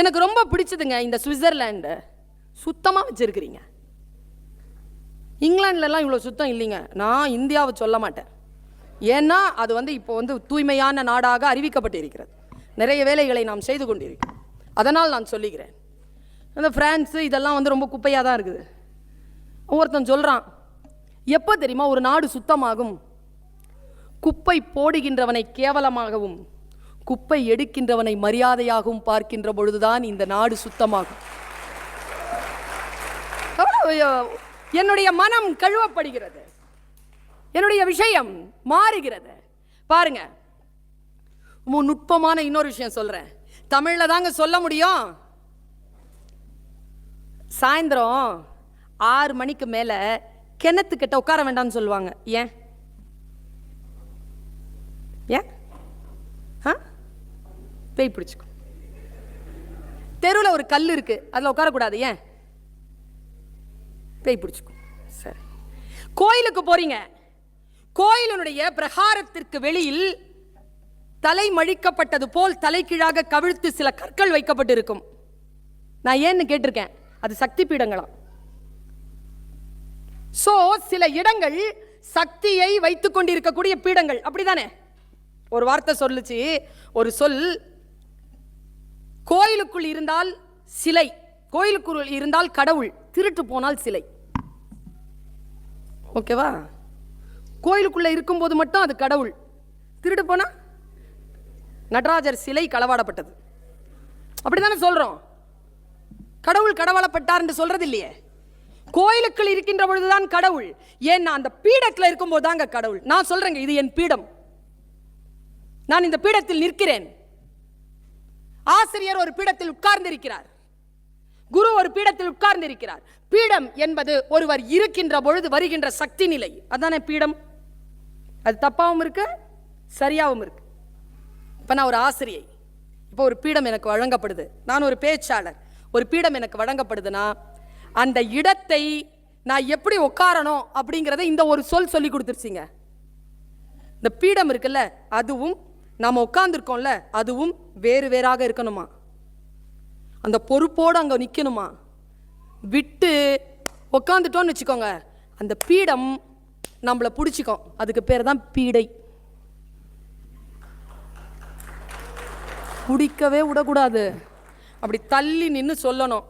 எனக்கு ரொம்ப பிடிச்சதுங்க இந்த சுவிட்சர்லாண்டு. சுத்தமாக வச்சுருக்கிறீங்க. இங்கிலாந்துலலாம் இவ்வளோ சுத்தம் இல்லைங்க. நான் இந்தியாவை சொல்ல மாட்டேன். ஏன்னா அது வந்து இப்போ வந்து தூய்மையான நாடாக அறிவிக்கப்பட்டிருக்கிறது. நிறைய வேலைகளை நாம் செய்து கொண்டிருக்கிறோம். அதனால் நான் சொல்லிக்கிறேன். இந்த ஃப்ரான்ஸு இதெல்லாம் வந்து ரொம்ப குப்பையாக தான் இருக்குது. ஒருத்தன் சொல்கிறான் எப்போ தெரியுமா ஒரு நாடு சுத்தமாகும்? குப்பை போடுகின்றவனை கேவலமாகவும் குப்பை எடுக்கின்றவனை மரியாதையாகவும் பார்க்கின்ற பொழுதுதான் இந்த நாடு சுத்தமாகும். என்னுடைய மனம் கழுவப்படுகிறது. என்னுடைய விஷயம் மாறுகிறது. பாருங்க நுட்பமான இன்னொரு விஷயம் சொல்றேன். தமிழில் தாங்க சொல்ல முடியும். சாயந்தரம் ஆறு மணிக்கு மேல கிணத்துக்கிட்ட உட்கார வேண்டாம்னு சொல்லுவாங்க. ஏன்? ஏன்? ஆ? பேய் பிடிச்சிக்கும். தெருவில் ஒரு கல் இருக்கு. அதில் உட்காரக்கூடாது. ஏன்? பேய் பிடிச்சிக்கும். சரி. கோயிலுக்கு போறீங்க. கோயிலினுடைய பிரகாரத்திற்கு வெளியில் தலை மழிக்கப்பட்டது போல் தலைகீழாக கவிழ்த்து சில கற்கள் வைக்கப்பட்டிருக்கும். நான் ஏன்னு கேட்டிருக்கேன். அது சக்தி பீடங்களாம். சோ சில இடங்கள் சக்தியை வைத்துக் கொண்டிருக்கக்கூடிய பீடங்கள். அப்படிதானே? ஒரு வார்த்தை சொல்லுச்சு. ஒரு சொல் கோயிலுக்குள் இருந்தால் சிலை கோயிலுக்குள் இருந்தால் கடவுள் திருட்டு போனால் சிலை. ஓகேவா கோயிலுக்குள்ளே இருக்கும்போது மட்டும் அது கடவுள். திருட்டு போனால் நடராஜர் சிலை களவாடப்பட்டது. அப்படிதானே சொல்கிறோம் கடவுள் கடவாளப்பட்டார் என்று சொல்கிறது இல்லையே. கோயிலுக்குள் இருக்கின்ற பொழுதுதான் கடவுள். ஏன்னா அந்த பீடத்தில் இருக்கும்போது தாங்க கடவுள். நான் சொல்கிறேங்க இது என் பீடம். நான் இந்த பீடத்தில் நிற்கிறேன். ஆசிரியர் ஒரு பீடத்தில் உட்கார்ந்திருக்கிறார். குரு ஒரு பீடத்தில் உட்கார்ந்திருக்கிறார். பீடம் என்பது ஒருவர் இருக்கின்ற பொழுது வருகின்ற சக்தி நிலை. அதானே பீடம்? அது தப்பாகவும் இருக்கு சரியாகவும் இருக்கு. இப்போ நான் ஒரு ஆசிரியை. இப்போ ஒரு பீடம் எனக்கு வழங்கப்படுது. நான் ஒரு பேச்சாளர். ஒரு பீடம் எனக்கு வழங்கப்படுதுன்னா அந்த இடத்தை நான் எப்படி உட்காரணும் அப்படிங்கிறத இந்த ஒரு சொல் சொல்லி கொடுத்துருச்சிங்க. இந்த பீடம் இருக்குல்ல அதுவும் நாம் உட்காந்துருக்கோம்ல அதுவும் வேறு வேறாக இருக்கணுமா? அந்த பொறுப்போடு அங்கே நிற்கணுமா விட்டு உக்காந்துட்டோன்னு வச்சுக்கோங்க அந்த பீடம் நம்மளை பிடிச்சிக்கும். அதுக்கு பேர் தான் பீடை. பிடிக்கவே விடக்கூடாது. அப்படி தள்ளி நின்று சொல்லணும்.